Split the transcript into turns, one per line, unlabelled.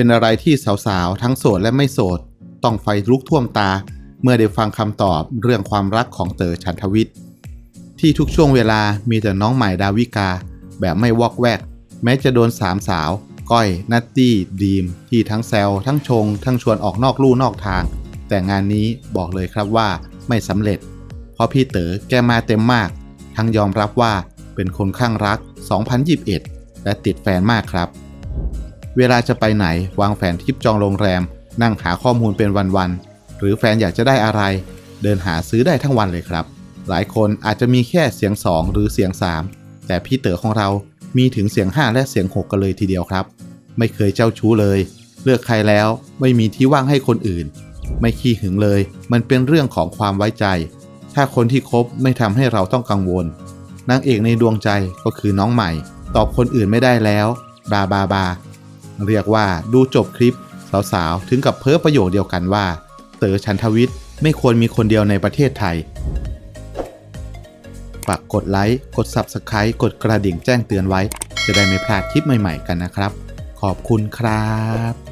เป็นอะไรที่สาวๆ ทั้งโสดและไม่โสด ต้องไฟลุกท่วมตา เมื่อได้ฟังคำตอบเรื่องความรักของเต๋อชันทวิทย์ที่ทุกช่วงเวลามีแต่น้องใหม่ดาวิกา แบบไม่วอกแวก แม้จะโดนสามสาว ก้อยนัตตี้ดีม ที่ทั้งแซวทั้งชง ทั้งชวนออกนอกลู่นอกทาง แต่งานนี้บอกเลยครับว่าไม่สำเร็จ เพราะพี่เต๋อแกมาเต็มมาก ทั้งยอมรับว่าเป็นคนข้างรัก 2021 และติดแฟนมากครับ เวลาจะไปไหนวางแผนทริปจองโรงแรม นั่งหาข้อมูลเป็นวันๆ หรือแฟนอยากจะได้อะไร เดินหาซื้อได้ทั้งวันเลยครับ หลายคนอาจจะมีแค่เสียง 2 หรือเสียง 3 แต่พี่เต๋อของเรามีถึงเสียง 5 และเสียง 6 กันเลยทีเดียวครับ ไม่เคยเจ้าชู้เลย เลือกใครแล้วไม่มีที่ว่างให้คนอื่น ไม่ขี้หึงเลย มันเป็นเรื่องของความไว้ใจ ถ้าคนที่คบไม่ทำให้เราต้องกังวลนางเอกในดวงใจก็คือน้องใหม่ ตอบคนอื่นไม่ได้แล้ว บาบาบา เรียกว่าดูจบคลิป สาวๆ ถึงกับเพ้อประโยคเดียวกันว่าเต๋อชันทวิทย์ไม่ควรมีคนเดียวในประเทศไทย ฝากกดไลค์ กด Subscribe กดกระดิ่งแจ้งเตือนไว้ จะได้ไม่พลาดคลิปใหม่ๆกันนะครับ ขอบคุณครับ